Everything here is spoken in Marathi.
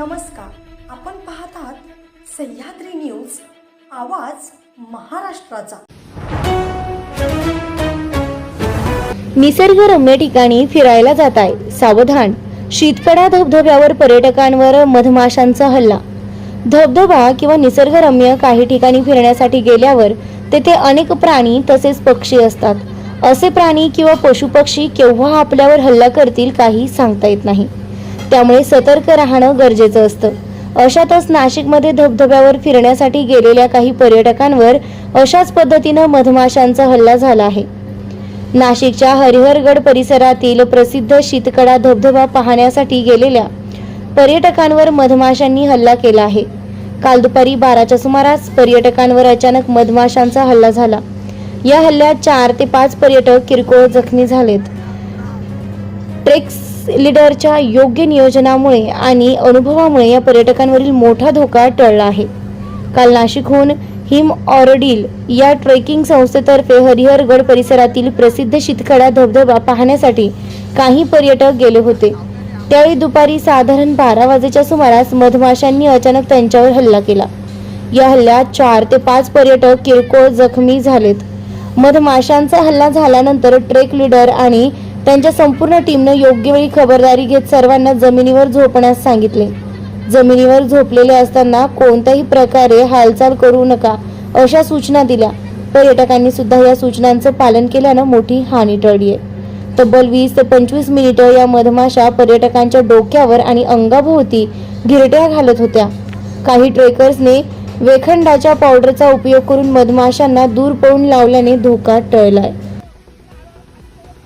नमस्कार. आपण पाहत आहात सह्याद्री न्यूज आवाज महाराष्ट्राचा. निसर्गरम्य ठिकाणी फिरायला जात आहे. सावधान. शीतकडा धबधब्यावर पर्यटकांवर मधमाशांचा हल्ला. धबधबा किंवा निसर्गरम्य काही ठिकाणी फिरण्यासाठी गेल्यावर तेथे अनेक प्राणी तसेच पक्षी असतात. असे प्राणी किंवा पशुपक्षी केव्हा आपल्यावर हल्ला करतील काही सांगता येत नाही. त्यामुळे सतर्क राहणं गरजेचं असतं. अशातच नाशिकमध्ये धबधब्यावर फिरण्यासाठी गेलेल्या काही पर्यटकांवर अशाच पद्धतीनं मधमाशांचा हल्ला झाला आहे. नाशिकच्या हरिहरगड परिसरातील प्रसिद्ध शीतकडा धबधबा पाहण्यासाठी गेलेल्या पर्यटकांवर मधमाशांनी हल्ला केला आहे. काल दुपारी बाराच्या सुमारास पर्यटकांवर अचानक मधमाशांचा हल्ला झाला. या हल्ल्यात चार ते पाच पर्यटक किरकोळ जखमी झालेत. ट्रेक्स लीडरच्या योग्य नियोजनामुळे आणि अनुभवामुळे या पर्यटकांवरील मोठा धोका टळला आहे. काल नाशिकहून हिम ऑरडील या ट्रेकिंग संस्थेतर्फे हरिहरगड परिसरातील प्रसिद्ध शीतकडा धबधबा पाहण्यासाठी काही पर्यटक गेले होते. त्यावेळी दुपारी साधारण बारा वाजेच्या सुमारास मधमाशांनी अचानक त्यांच्यावर हल्ला केला. या हल्ल्यात चार ते पाच पर्यटक किरकोळ जखमी झालेत. मधमाशांचा हल्ला झाल्यानंतर ट्रेक लीडर आणि त्यांच्या संपूर्ण टीमनं योग्य वेळी खबरदारी घेत सर्वांना जमिनीवर झोपण्यास सांगितले. जमिनीवर झोपलेले असताना कोणत्याही प्रकारे हालचाल करू नका अशा सूचना दिल्या. पर्यटकांनी सुद्धा या सूचनांचं पालन केल्यानं मोठी हानी टळली आहे. तब्बल वीस ते पंचवीस मिनिटं या मधमाशा पर्यटकांच्या डोक्यावर आणि अंगाभोवती गिरट्या घालत होत्या. काही ट्रेकर्सने वेखंडाच्या पावडरचा उपयोग करून मधमाशांना दूर पळून लावल्याने धोका टळलाय.